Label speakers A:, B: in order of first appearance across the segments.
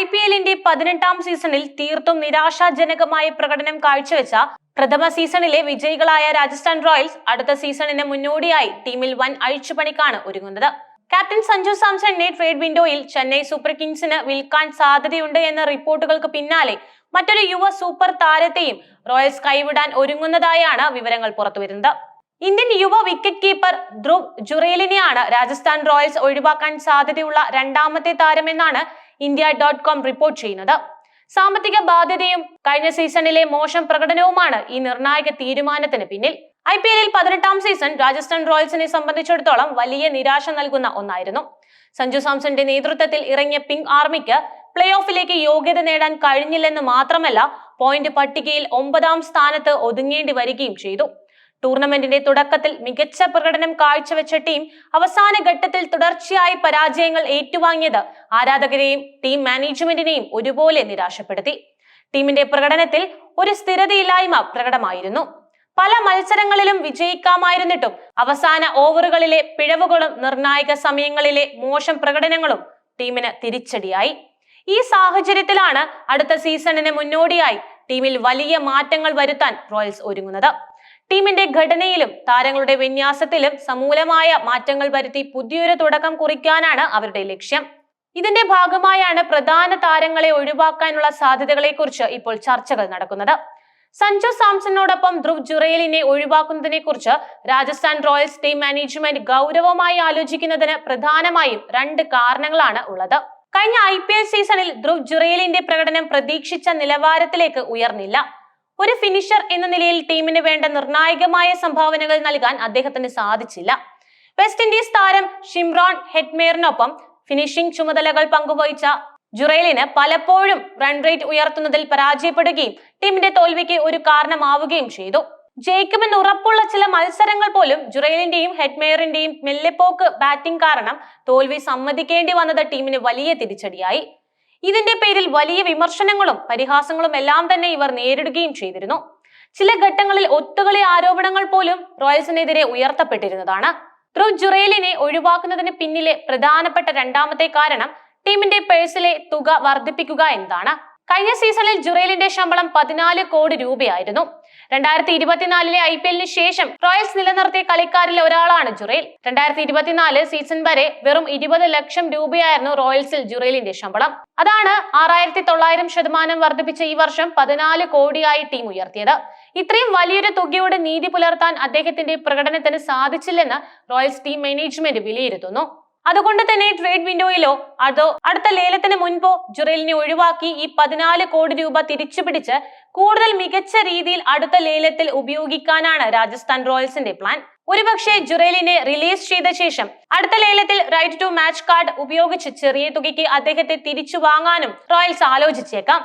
A: I P എല്ലിന്റെ പതിനെട്ടാം സീസണിൽ തീർത്തും നിരാശാജനകമായ പ്രകടനം കാഴ്ചവെച്ച പ്രഥമ സീസണിലെ വിജയികളായ രാജസ്ഥാൻ റോയൽസ് അടുത്ത സീസണിന് മുന്നോടിയായി ടീമിൽ വൻ അഴിച്ചുപണിക്കാണ് ഒരുങ്ങുന്നത്. ക്യാപ്റ്റൻ സഞ്ജു സാംസണിനെ ട്രേഡ് വിൻഡോയിൽ ചെന്നൈ സൂപ്പർ കിങ്സിന് വിൽക്കാൻ സാധ്യതയുണ്ട് എന്ന റിപ്പോർട്ടുകൾക്ക് പിന്നാലെ മറ്റൊരു യുവ സൂപ്പർ താരത്തെയും റോയൽസ് കൈവിടാൻ ഒരുങ്ങുന്നതായാണ് വിവരങ്ങൾ പുറത്തുവരുന്നത്. ഇന്ത്യൻ യുവ വിക്കറ്റ് കീപ്പർ ധ്രുവ് ജുറേലിനെയാണ് രാജസ്ഥാൻ റോയൽസ് ഒഴിവാക്കാൻ സാധ്യതയുള്ള രണ്ടാമത്തെ താരമെന്നാണ് ഇന്ത്യ ഡോട്ട് കോം റിപ്പോർട്ട് ചെയ്യുന്നത്. സാമ്പത്തിക ബാധ്യതയും കഴിഞ്ഞ സീസണിലെ മോശം പ്രകടനവുമാണ് ഈ നിർണായക തീരുമാനത്തിന് പിന്നിൽ. ഐ പി എല്ലിൽ പതിനെട്ടാം സീസൺ രാജസ്ഥാൻ റോയൽസിനെ സംബന്ധിച്ചിടത്തോളം വലിയ നിരാശ നൽകുന്ന ഒന്നായിരുന്നു. സഞ്ജു സാംസന്റെ നേതൃത്വത്തിൽ ഇറങ്ങിയ പിങ്ക് ആർമിക്ക് പ്ലേ ഓഫിലേക്ക് യോഗ്യത നേടാൻ കഴിഞ്ഞില്ലെന്ന് മാത്രമല്ല പോയിന്റ് പട്ടികയിൽ ഒമ്പതാം സ്ഥാനത്ത് ഒതുങ്ങേണ്ടി വരികയും ചെയ്തു. ടൂർണമെന്റിന്റെ തുടക്കത്തിൽ മികച്ച പ്രകടനം കാഴ്ചവെച്ച ടീം അവസാന ഘട്ടത്തിൽ തുടർച്ചയായി പരാജയങ്ങൾ ഏറ്റുവാങ്ങിയത് ആരാധകരെയും ടീം മാനേജ്മെന്റിനെയും ഒരുപോലെ നിരാശപ്പെടുത്തി. ടീമിന്റെ പ്രകടനത്തിൽ ഒരു സ്ഥിരതയില്ലായ്മ പ്രകടമായിരുന്നു. പല മത്സരങ്ങളിലും വിജയിക്കാമായിരുന്നിട്ടും അവസാന ഓവറുകളിലെ പിഴവുകളും നിർണായക സമയങ്ങളിലെ മോശം പ്രകടനങ്ങളും ടീമിന് തിരിച്ചടിയായി. ഈ സാഹചര്യത്തിലാണ് അടുത്ത സീസണിന് മുന്നോടിയായി ടീമിൽ വലിയ മാറ്റങ്ങൾ വരുത്താൻ റോയൽസ് ഒരുങ്ങുന്നത്. ടീമിന്റെ ഘടനയിലും താരങ്ങളുടെ വിന്യാസത്തിലും സമൂലമായ മാറ്റങ്ങൾ വരുത്തി പുതിയൊരു തുടക്കം കുറിക്കാനാണ് അവരുടെ ലക്ഷ്യം. ഇതിന്റെ ഭാഗമായാണ് പ്രധാന താരങ്ങളെ ഒഴിവാക്കാനുള്ള സാധ്യതകളെക്കുറിച്ച് ഇപ്പോൾ ചർച്ചകൾ നടക്കുന്നത്. സഞ്ജു സാംസണിനോടൊപ്പം ധ്രുവ് ജുറേലിനെ ഒഴിവാക്കുന്നതിനെ കുറിച്ച് രാജസ്ഥാൻ റോയൽസ് ടീം മാനേജ്മെന്റ് ഗൗരവമായി ആലോചിക്കുന്നതിന് പ്രധാനമായും രണ്ട് കാരണങ്ങളാണ് ഉള്ളത്. കഴിഞ്ഞ ഐ സീസണിൽ ധ്രുവ് ജുറേലിന്റെ പ്രകടനം പ്രതീക്ഷിച്ച നിലവാരത്തിലേക്ക് ഉയർന്നില്ല. ഒരു ഫിനിഷർ എന്ന നിലയിൽ ടീമിന് വേണ്ട നിർണായകമായ സംഭാവനകൾ നൽകാൻ അദ്ദേഹത്തിന് സാധിച്ചില്ല. വെസ്റ്റ് ഇൻഡീസ് താരം ഷിംറോൺ ഹെറ്റ്മേറിനൊപ്പം ഫിനിഷിംഗ് ചുമതലകൾ പങ്കുവഹിച്ച ജുറേലിന് പലപ്പോഴും റൺ റേറ്റ് ഉയർത്തുന്നതിൽ പരാജയപ്പെടുകയും ടീമിന്റെ തോൽവിക്ക് ഒരു കാരണമാവുകയും ചെയ്തു. ജയിക്കുമെന്ന് ഉറപ്പുള്ള ചില മത്സരങ്ങൾ പോലും ജുറൈലിന്റെയും ഹെഡ്മേയറിന്റെയും മെല്ലെപ്പോക്ക് ബാറ്റിംഗ് കാരണം തോൽവി സമ്മതിക്കേണ്ടി വന്നത് ടീമിന് വലിയ തിരിച്ചടിയായി. ഇതിന്റെ പേരിൽ വലിയ വിമർശനങ്ങളും പരിഹാസങ്ങളും എല്ലാം തന്നെ ഇവർ നേരിടുകയും ചെയ്തിരുന്നു. ചില ഘട്ടങ്ങളിൽ ഒത്തുകളി ആരോപണങ്ങൾ പോലും റോയൽസിനെതിരെ ഉയർത്തപ്പെട്ടിരുന്നതാണ്. ധ്രുവ് ജുറേലിനെ ഒഴിവാക്കുന്നതിന് പിന്നിലെ പ്രധാനപ്പെട്ട രണ്ടാമത്തെ കാരണം ടീമിന്റെ പേഴ്സിലെ തുക വർദ്ധിപ്പിക്കുക എന്നതാണ്. കഴിഞ്ഞ സീസണിൽ ജുറേലിന്റെ ശമ്പളം പതിനാല് കോടി രൂപയായിരുന്നു. രണ്ടായിരത്തി ഇരുപത്തിനാലിലെ ഐ പി എല്ലിന് ശേഷം റോയൽസ് നിലനിർത്തിയ കളിക്കാരിൽ ഒരാളാണ് ജുറേൽ. രണ്ടായിരത്തി ഇരുപത്തിനാല് സീസൺ വരെ വെറും ഇരുപത് ലക്ഷം രൂപയായിരുന്നു റോയൽസിൽ ജുറേലിന്റെ ശമ്പളം. അതാണ് ആറായിരത്തി തൊള്ളായിരം ശതമാനം വർദ്ധിപ്പിച്ച ഈ വർഷം പതിനാല് കോടിയായി ടീം ഉയർത്തിയത്. ഇത്രയും വലിയൊരു തുകയോട് നീതി പുലർത്താൻ അദ്ദേഹത്തിന്റെ പ്രകടനത്തിന് സാധിച്ചില്ലെന്ന് റോയൽസ് ടീം മാനേജ്മെന്റ് വിലയിരുത്തുന്നു. അതുകൊണ്ട് തന്നെ ട്രേഡ് വിൻഡോയിലോ അതോ അടുത്ത ലേലത്തിന് മുൻപോ ജുറേലിനെ ഒഴിവാക്കി ഈ പതിനാല് കോടി രൂപ തിരിച്ചു പിടിച്ച് കൂടുതൽ മികച്ച രീതിയിൽ അടുത്ത ലേലത്തിൽ ഉപയോഗിക്കാനാണ് രാജസ്ഥാൻ റോയൽസിന്റെ പ്ലാൻ ഒരുപക്ഷെ ജുറേലിനെ റിലീസ് ചെയ്ത ശേഷം അടുത്ത ലേലത്തിൽ റൈറ്റ് ടു മാച്ച് കാർഡ് ഉപയോഗിച്ച് ചെറിയ തുകയ്ക്ക് അദ്ദേഹത്തെ തിരിച്ചു വാങ്ങാനും റോയൽസ് ആലോചിച്ചേക്കാം.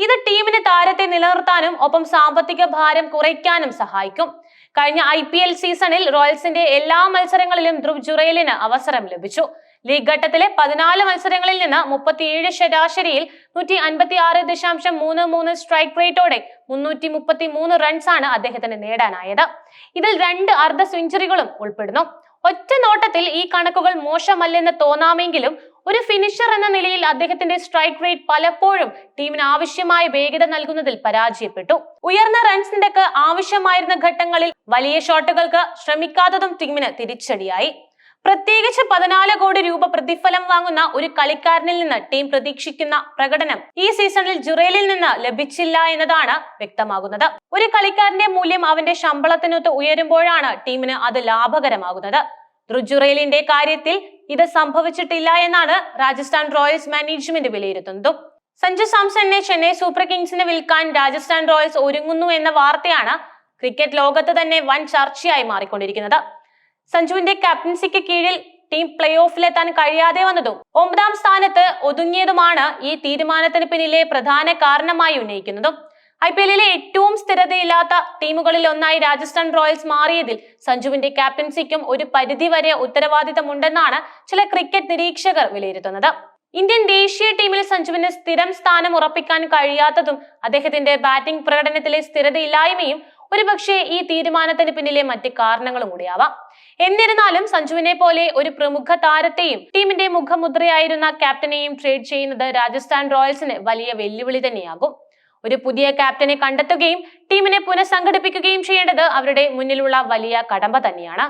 A: ഇത് ടീമിന് താരത്തെ നിലനിർത്താനും ഒപ്പം സാമ്പത്തിക ഭാരം കുറയ്ക്കാനും സഹായിക്കും. കഴിഞ്ഞ ഐ പി എൽ സീസണിൽ റോയൽസിന്റെ എല്ലാ മത്സരങ്ങളിലും ധ്രുവ് ജുറേലിന് അവസരം ലഭിച്ചു. ലീഗ് ഘട്ടത്തിലെ പതിനാല് മത്സരങ്ങളിൽ നിന്ന് മുപ്പത്തിയേഴ് ശരാശരിയിൽ നൂറ്റി അൻപത്തി ആറ് ദശാംശം മൂന്ന് മൂന്ന് സ്ട്രൈക്ക് റേറ്റോടെ മുന്നൂറ്റി മുപ്പത്തി മൂന്ന് റൺസാണ് അദ്ദേഹത്തിന് നേടാനായത്. ഇതിൽ രണ്ട് അർദ്ധ സെഞ്ചുറികളും ഉൾപ്പെടുന്നു. ഒറ്റ നോട്ടത്തിൽ ഈ കണക്കുകൾ മോശമല്ലെന്ന് തോന്നാമെങ്കിലും ഒരു ഫിനിഷർ എന്ന നിലയിൽ അദ്ദേഹത്തിന്റെ സ്ട്രൈക്ക് റേറ്റ് പലപ്പോഴും ടീമിന് ആവശ്യമായ വേഗത നൽകുന്നതിൽ പരാജയപ്പെട്ടു. ഉയർന്ന റൺസ് നിരക്ക് ആവശ്യമായിരുന്ന ഘട്ടങ്ങളിൽ വലിയ ഷോട്ടുകൾക്ക് ശ്രമിക്കാത്തതും ടീമിന് തിരിച്ചടിയായി. പ്രത്യേകിച്ച് പതിനാല് കോടി രൂപ പ്രതിഫലം വാങ്ങുന്ന ഒരു കളിക്കാരനിൽ നിന്ന് ടീം പ്രതീക്ഷിക്കുന്ന പ്രകടനം ഈ സീസണിൽ ജുറേലിൽ നിന്ന് ലഭിച്ചില്ല എന്നതാണ് വ്യക്തമാകുന്നത്. ഒരു കളിക്കാരന്റെ മൂല്യം അവന്റെ ശമ്പളത്തിനൊത്ത് ഉയരുമ്പോഴാണ് ടീമിന് അത് ലാഭകരമാകുന്നത്. ധ്രുജുറേലിന്റെ കാര്യത്തിൽ ഇത് സംഭവിച്ചിട്ടില്ല എന്നാണ് രാജസ്ഥാൻ റോയൽസ് മാനേജ്മെന്റ് വിലയിരുത്തുന്നത്. സഞ്ജു സാംസണിനെ ചെന്നൈ സൂപ്പർ കിങ്സിന് വിൽക്കാൻ രാജസ്ഥാൻ റോയൽസ് ഒരുങ്ങുന്നു എന്ന വാർത്തയാണ് ക്രിക്കറ്റ് ലോകത്ത് തന്നെ വൻ ചർച്ചയായി മാറിക്കൊണ്ടിരിക്കുന്നത്. സഞ്ജുവിന്റെ ക്യാപ്റ്റൻസിക്ക് കീഴിൽ ടീം പ്ലേ ഓഫിലെത്താൻ കഴിയാതെ വന്നതും ഒമ്പതാം സ്ഥാനത്ത് ഒതുങ്ങിയതുമാണ് ഈ തീരുമാനത്തിന് പിന്നിലെ പ്രധാന കാരണമായി ഉന്നയിക്കുന്നതും. ഐ പി എല്ലിലെ ഏറ്റവും സ്ഥിരതയില്ലാത്ത ടീമുകളിൽ ഒന്നായി രാജസ്ഥാൻ റോയൽസ് മാറിയതിൽ സഞ്ജുവിന്റെ ക്യാപ്റ്റൻസിക്കും ഒരു പരിധിവരെ ഉത്തരവാദിത്തമുണ്ടെന്നാണ് ചില ക്രിക്കറ്റ് നിരീക്ഷകർ വിലയിരുത്തുന്നത്. ഇന്ത്യൻ ദേശീയ ടീമിൽ സഞ്ജുവിന് സ്ഥിരം സ്ഥാനം ഉറപ്പിക്കാൻ കഴിയാത്തതും അദ്ദേഹത്തിന്റെ ബാറ്റിംഗ് പ്രകടനത്തിലെ സ്ഥിരതയില്ലായ്മയും ഒരുപക്ഷെ ഈ തീരുമാനത്തിന് പിന്നിലെ മറ്റ് കാരണങ്ങളും കൂടിയാവാം. എന്നിരുന്നാലും സഞ്ജുവിനെ പോലെ ഒരു പ്രമുഖ താരത്തെയും ടീമിന്റെ മുഖമുദ്രയായിരുന്ന ക്യാപ്റ്റനെയും ട്രേഡ് ചെയ്യുന്നത് രാജസ്ഥാൻ റോയൽസിന് വലിയ വെല്ലുവിളി തന്നെയാകും. ഒരു പുതിയ ക്യാപ്റ്റനെ കണ്ടെത്തുകയും ടീമിനെ പുനഃസംഘടിപ്പിക്കുകയും ചെയ്യേണ്ടത് അവരുടെ മുന്നിലുള്ള വലിയ കടമ്പ തന്നെയാണ്.